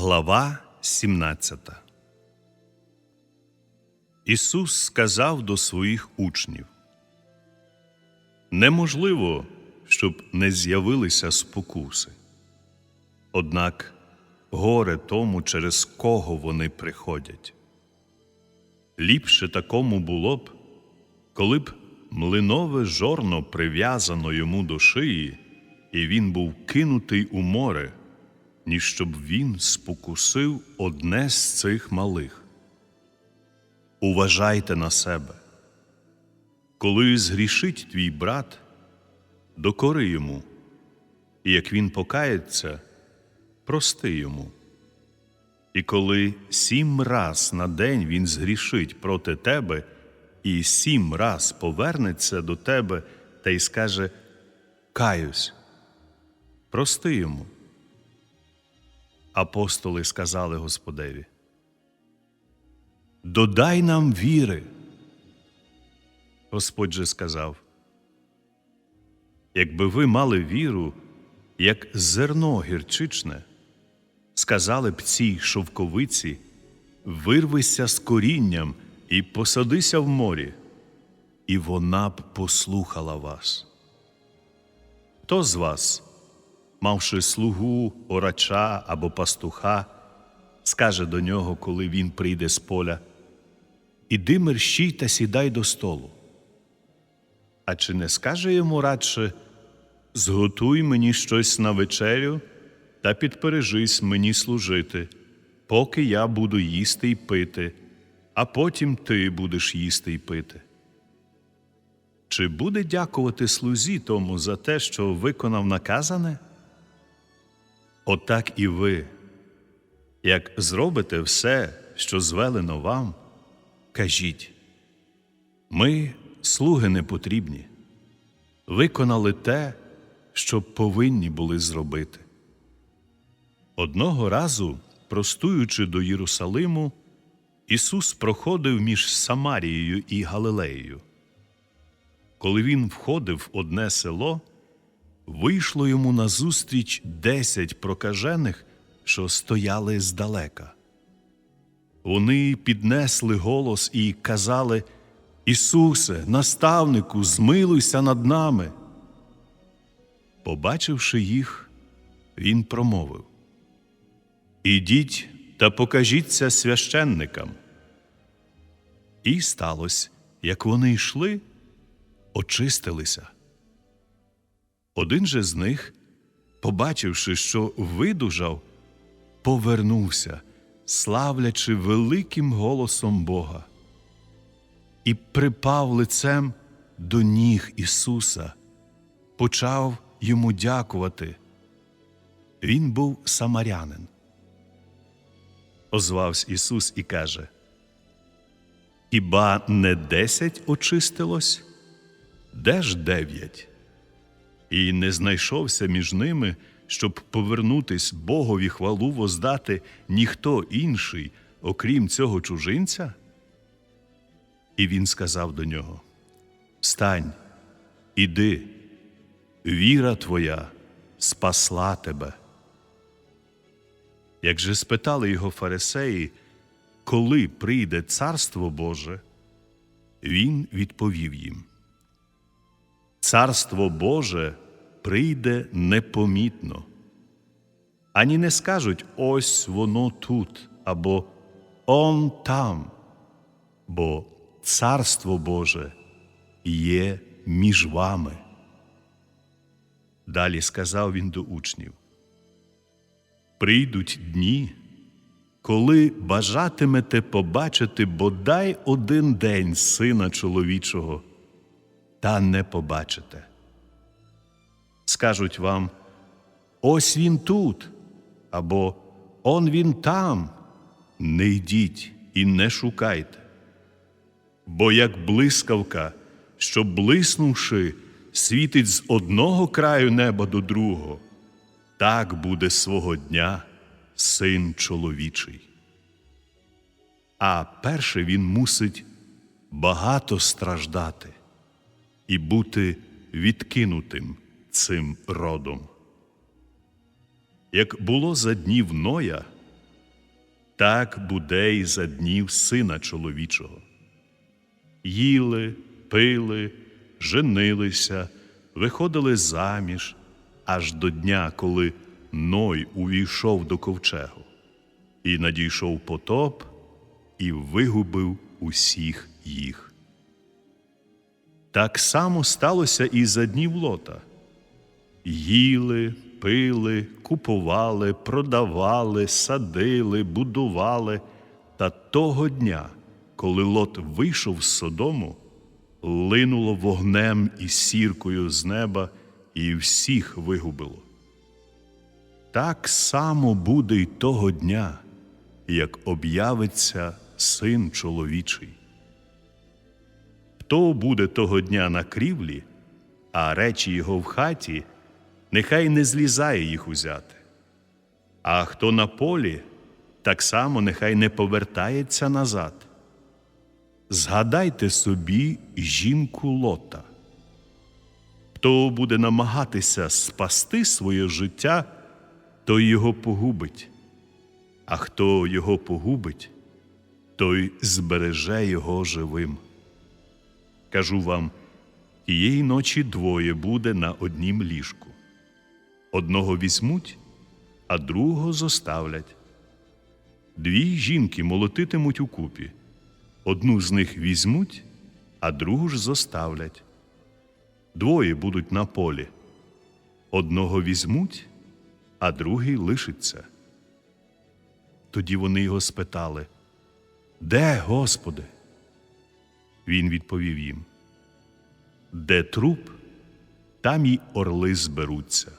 Глава 17 Ісус сказав до своїх учнів Неможливо, щоб не з'явилися спокуси. Однак горе тому, через кого вони приходять. Ліпше такому було б, коли б млинове жорно прив'язано йому до шиї, і він був кинутий у море, ніж щоб він спокусив одне з цих малих. Уважайте на себе. Коли згрішить твій брат, докори йому, і як він покається, прости йому. І коли сім раз на день він згрішить проти тебе, і сім раз повернеться до тебе та й скаже Каюсь, прости йому. Апостоли сказали Господеві. Додай нам віри. Господь же сказав. Якби ви мали віру, як зерно гірчичне, сказали б цій шовковиці, вирвися з корінням і посадися в морі, і вона б послухала вас. Хто з вас, мавши слугу, орача або пастуха, скаже до нього, коли він прийде з поля, Іди мерщій та сідай до столу. А чи не скаже йому радше Зготуй мені щось на вечерю та підпережись мені служити, поки я буду їсти й пити, а потім ти будеш їсти й пити. Чи буде дякувати слузі тому за те, що виконав наказане? Отак і ви, як зробите все, що звелено вам, кажіть ми, слуги непотрібні, виконали те, що повинні були зробити. Одного разу, простуючи до Єрусалиму, Ісус проходив між Самарією і Галилеєю. Коли він входив в одне село, вийшло йому назустріч десять прокажених, що стояли здалека. Вони піднесли голос і казали Ісусе, наставнику, змилуйся над нами. Побачивши їх, він промовив Ідіть та покажіться священникам. І сталося, як вони йшли, очистилися. Один же з них, побачивши, що видужав, повернувся, славлячи великим голосом Бога, і припав лицем до ніг Ісуса, почав йому дякувати. Він був самарянин. Озвався Ісус і каже: Хіба не десять очистилось? Де ж дев'ять? І не знайшовся між ними, щоб повернутись Богові хвалу воздати ніхто інший, окрім цього чужинця? І він сказав до нього: Встань, іди, віра твоя спасла тебе. Як же спитали його фарисеї, коли прийде Царство Боже, він відповів їм: Царство Боже прийде непомітно. Ані не скажуть ось воно тут або он там, бо Царство Боже є між вами. Далі сказав він до учнів: Прийдуть дні, коли бажатимете побачити бодай один день сина чоловічого, та не побачите. Скажуть вам, ось він тут, або он він там. Не йдіть і не шукайте. Бо як блискавка, що блиснувши, світить з одного краю неба до другого, так буде свого дня син чоловічий. А перше він мусить багато страждати і бути відкинутим цим родом. Як було за днів Ноя, так буде й за днів сина чоловічого. Їли, пили, женилися, виходили заміж аж до дня, коли Ной увійшов до ковчегу, і надійшов потоп, і вигубив усіх їх. Так само сталося і за днів лота. Їли, пили, купували, продавали, садили, будували. Та того дня, коли лот вийшов з Содому, линуло вогнем і сіркою з неба, і всіх вигубило. Так само буде й того дня, як об'явиться син чоловічий. Хто буде того дня на крівлі, а речі його в хаті, нехай не злізає їх узяти. А хто на полі, так само нехай не повертається назад. Згадайте собі жінку лота. Хто буде намагатися спасти своє життя, той його погубить, а хто його погубить, той збереже його живим. Кажу вам, тієї ночі двоє буде на однім ліжку. Одного візьмуть, а другого зоставлять. Дві жінки молотитимуть укупі. Одну з них візьмуть, а другу ж зоставлять. Двоє будуть на полі. Одного візьмуть, а другий лишиться. Тоді вони його спитали Де, Господи? Він відповів їм: Де труп, там і орли зберуться.